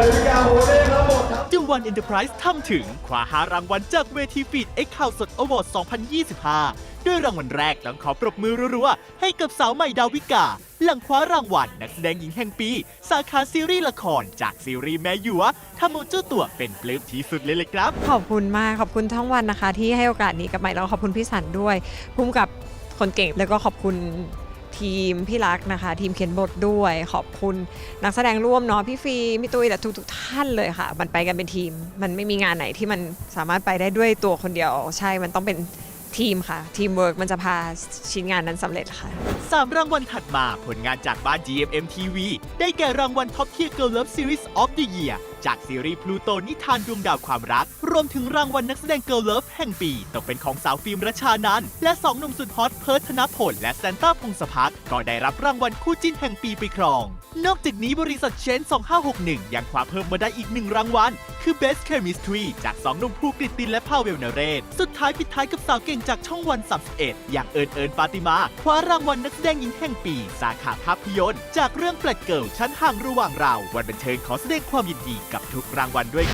นาฬิกาโฮเล่ทั้งหมดครับจึงวันเอ็นเตอร์ไพรส์ทำถึงคว้าหารางวัลจากเวทีฟีดเอ็กข่าวสดอวอร์ด 2025 ด้วยรางวัลแรกต้องขอปรบมือรัวๆ ให้กับสาวใหม่ดาวิกา หลังคว้ารางวัลนักแสดงหญิงแห่งปี สาขาซีรีส์ละครจากซีรีส์แม่หยัวทำเอาเจ้าตัวเป็นปลื้มที่สุดเลยเลยครับ ขอบคุณมาก ขอบคุณทั้งวันนะคะ ที่ให้โอกาสนี้กับใหม่แล้วก็ขอบคุณพี่สันด้วยพุ่มกับคนเก่งแล้วก็ขอบคุณ ทีมพี่รักนะคะ ทีมเขียนบทด้วยขอบคุณนักแสดงร่วมเนาะพี่ฟีพี่ตุ้ยและทุกทุกๆท่านเลยค่ะ มันไปกันเป็นทีม มันไม่มีงานไหนที่มันสามารถไปได้ด้วยตัวคนเดียว ใช่มันต้องเป็นทีมค่ะ ทีมเวิร์กมันจะพาชิ้นงานนั้นสำเร็จค่ะ สามรางวัลถัดมาผลงานจากบ้าน GMM TV ได้แก่รางวัล Top Tier Girl Love Series of the Year จากซีรีส์พลูโตนิทานดวงดาวความรัก รวมถึงรางวัลนักแสดง Girl Love แห่งปี ตกเป็นของสาวฟิล์มรชานันและสองหนุ่มสุดฮอตเพิร์ทธนพลและแซนต้าพงศพักก็ได้รับรางวัลคู่จิ้นแห่งปีไปครอง นอกจากนี้บริษัทเชน 2561 ยังคว้าเพิ่มมาได้อีกหนึ่งรางวัลคือ Best Chemistry จากสองหนุ่มภูกฤตตินและพาเวลนเรศ สุดท้ายปิดท้ายกับสาวเก่งจากช่องวัน 31 อย่างเอิญเอิญปาติมา คว้ารางวัลนักแสดงหญิงแห่งปี สาขาภาพยนตร์ จากเรื่องแปลกเกิลชั้นห่างระหว่างเรา วันบันเทิงขอแสดงความยินดีกับทุกรางวัลด้วย